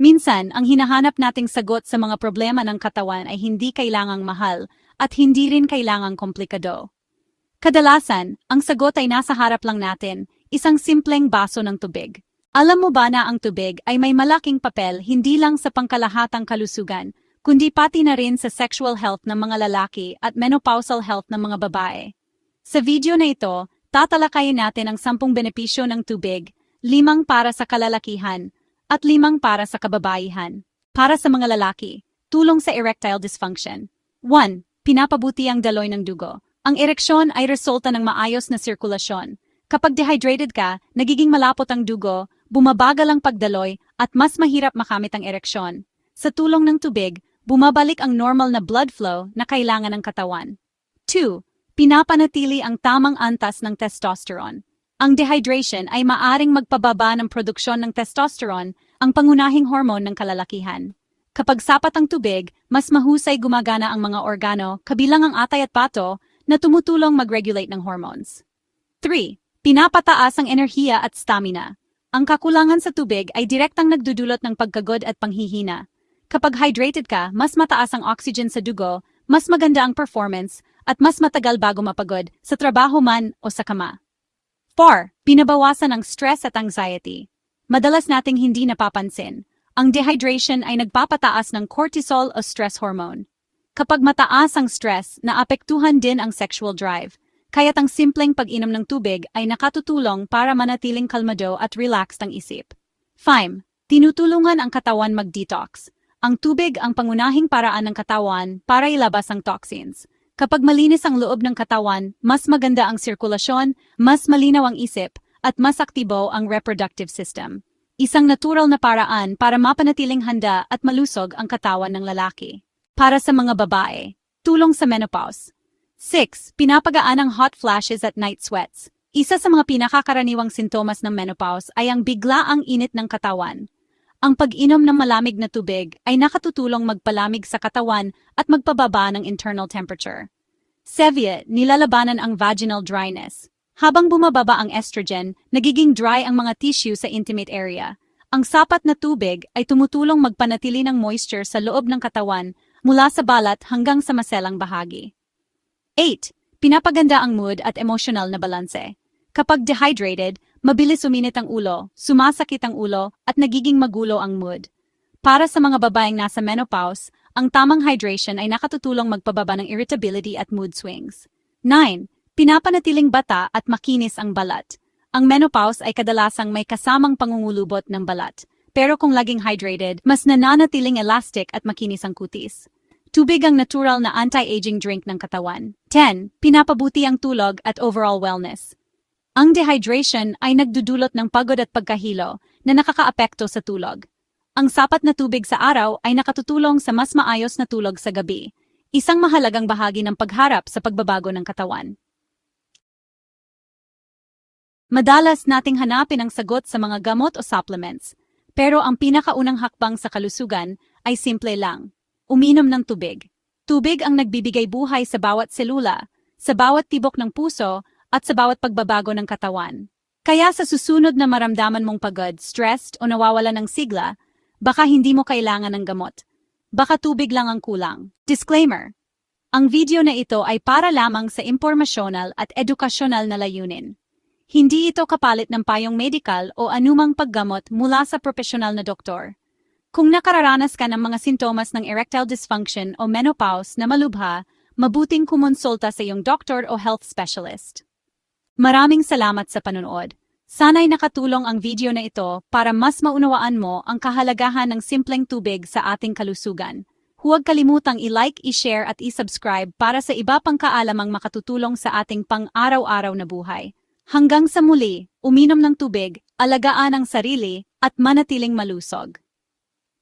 Minsan, ang hinahanap nating sagot sa mga problema ng katawan ay hindi kailangang mahal at hindi rin kailangang komplikado. Kadalasan, ang sagot ay nasa harap lang natin, isang simpleng baso ng tubig. Alam mo ba na ang tubig ay may malaking papel hindi lang sa pangkalahatang kalusugan, kundi pati na rin sa sexual health ng mga lalaki at menopausal health ng mga babae. Sa video na ito, tatalakayin natin ang sampung benepisyo ng tubig, limang para sa kalalakihan, at limang para sa kababaihan. Para sa mga lalaki, tulong sa erectile dysfunction. 1. Pinapabuti ang daloy ng dugo. Ang ereksyon ay resulta ng maayos na sirkulasyon. Kapag dehydrated ka, nagiging malapot ang dugo, bumabagal ang pagdaloy, at mas mahirap makamit ang ereksyon. Sa tulong ng tubig, bumabalik ang normal na blood flow na kailangan ng katawan. 2. Pinapanatili ang tamang antas ng testosterone. Ang dehydration ay maaring magpababa ng produksyon ng testosterone, ang pangunahing hormone ng kalalakihan. Kapag sapat ang tubig, mas mahusay gumagana ang mga organo, kabilang ang atay at pato, na tumutulong mag-regulate ng hormones. 3. Pinapataas ang enerhiya at stamina. Ang kakulangan sa tubig ay direktang nagdudulot ng pagkagod at panghihina. Kapag hydrated ka, mas mataas ang oxygen sa dugo, mas maganda ang performance, at mas matagal bago mapagod, sa trabaho man o sa kama. 4. Pinabawasan ang stress at anxiety. Madalas nating hindi napapansin. Ang dehydration ay nagpapataas ng cortisol o stress hormone. Kapag mataas ang stress, naapektuhan din ang sexual drive. Kaya't ang simpleng pag-inom ng tubig ay nakatutulong para manatiling kalmado at relaxed ang isip. 5. Tinutulungan ang katawan mag-detox. Ang tubig ang pangunahing paraan ng katawan para ilabas ang toxins. Kapag malinis ang loob ng katawan, mas maganda ang sirkulasyon, mas malinaw ang isip, at mas aktibo ang reproductive system. Isang natural na paraan para mapanatiling handa at malusog ang katawan ng lalaki. Para sa mga babae, tulong sa menopause. 6. Pinapagaan ang hot flashes at night sweats. Isa sa mga pinakakaraniwang sintomas ng menopause ay ang biglaang init ng katawan. Ang pag-inom ng malamig na tubig ay nakatutulong magpalamig sa katawan at magpababa ng internal temperature. Sevia, nilalabanan ang vaginal dryness. Habang bumababa ang estrogen, nagiging dry ang mga tissue sa intimate area. Ang sapat na tubig ay tumutulong magpanatili ng moisture sa loob ng katawan mula sa balat hanggang sa maselang bahagi. 8. Pinapaganda ang mood at emotional na balanse. Kapag dehydrated, mabilis uminit ang ulo, sumasakit ang ulo, at nagiging magulo ang mood. Para sa mga babaeng nasa menopause, ang tamang hydration ay nakatutulong magpababa ng irritability at mood swings. 9. Pinapanatiling bata at makinis ang balat. Ang menopause ay kadalasang may kasamang pangungulubot ng balat. Pero kung laging hydrated, mas nananatiling elastic at makinis ang kutis. Tubig ang natural na anti-aging drink ng katawan. 10. Pinapabuti ang tulog at overall wellness. Ang dehydration ay nagdudulot ng pagod at pagkahilo na nakakaapekto sa tulog. Ang sapat na tubig sa araw ay nakatutulong sa mas maayos na tulog sa gabi, isang mahalagang bahagi ng pagharap sa pagbabago ng katawan. Madalas nating hanapin ang sagot sa mga gamot o supplements, pero ang pinakaunang hakbang sa kalusugan ay simple lang. Uminom ng tubig. Tubig ang nagbibigay buhay sa bawat selula, sa bawat tibok ng puso, at sa bawat pagbabago ng katawan. Kaya sa susunod na maramdaman mong pagod, stressed o nawawala ng sigla, baka hindi mo kailangan ng gamot. Baka tubig lang ang kulang. Disclaimer. Ang video na ito ay para lamang sa impormasyonal at edukasyonal na layunin. Hindi ito kapalit ng payong medikal o anumang paggamot mula sa profesional na doktor. Kung nakararanas ka ng mga sintomas ng erectile dysfunction o menopause na malubha, mabuting kumonsulta sa iyong doctor o health specialist. Maraming salamat sa panonood. Sana'y nakatulong ang video na ito para mas maunawaan mo ang kahalagahan ng simpleng tubig sa ating kalusugan. Huwag kalimutang i-like, i-share at i-subscribe para sa iba pang kaalamang makatutulong sa ating pang-araw-araw na buhay. Hanggang sa muli, uminom ng tubig, alagaan ang sarili, at manatiling malusog.